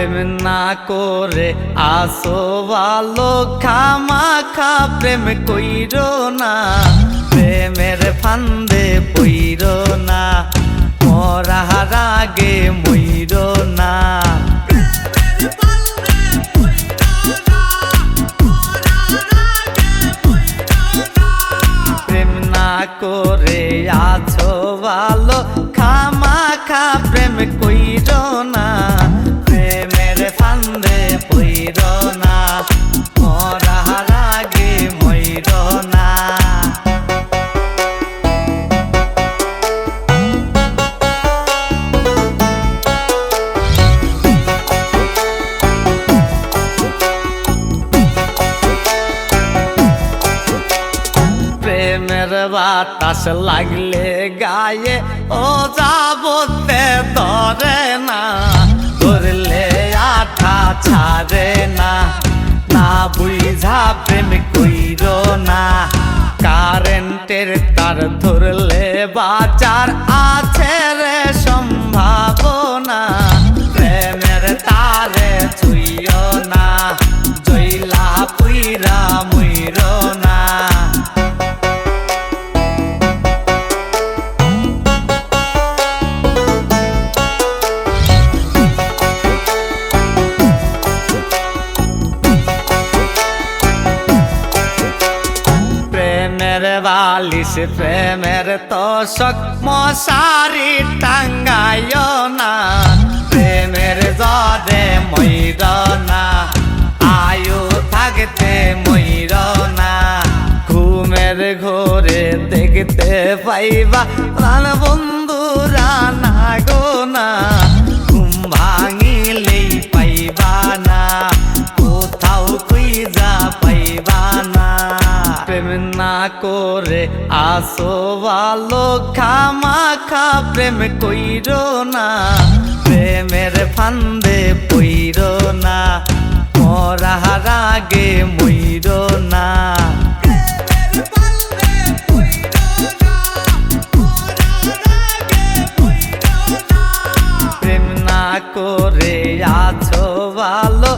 প্রেম না করে আসো ভালো খামাখা প্রেম কইর না। প্রেমের ফান্দে পইর না মরার আগে মইর না। প্রেম না করে আছো ভালো না। মরার আগে মইর না। প্রেমের বাতাস লাগলে গায়ে ও যাবতে ছাড়ে না না বুঝা প্রেম কইর না। কারেন্টের তার ধরলে বাজার আছে বালিশ প্রেমের তোষক মশারি টাঙ্গায় না। প্রেমের জরে ময়ূর না। আয়ু থাকতে ময়ূর না। ঘুমের ঘোরে দেখতে পাইবা প্রাণ বন্ধুরা না গো না। করে আসো ভালো খামাখা, প্রেম কইর না, প্রেমের ফান্দে পইর না, মরার আগে মইর না। প্রেম না করে আছো ভালো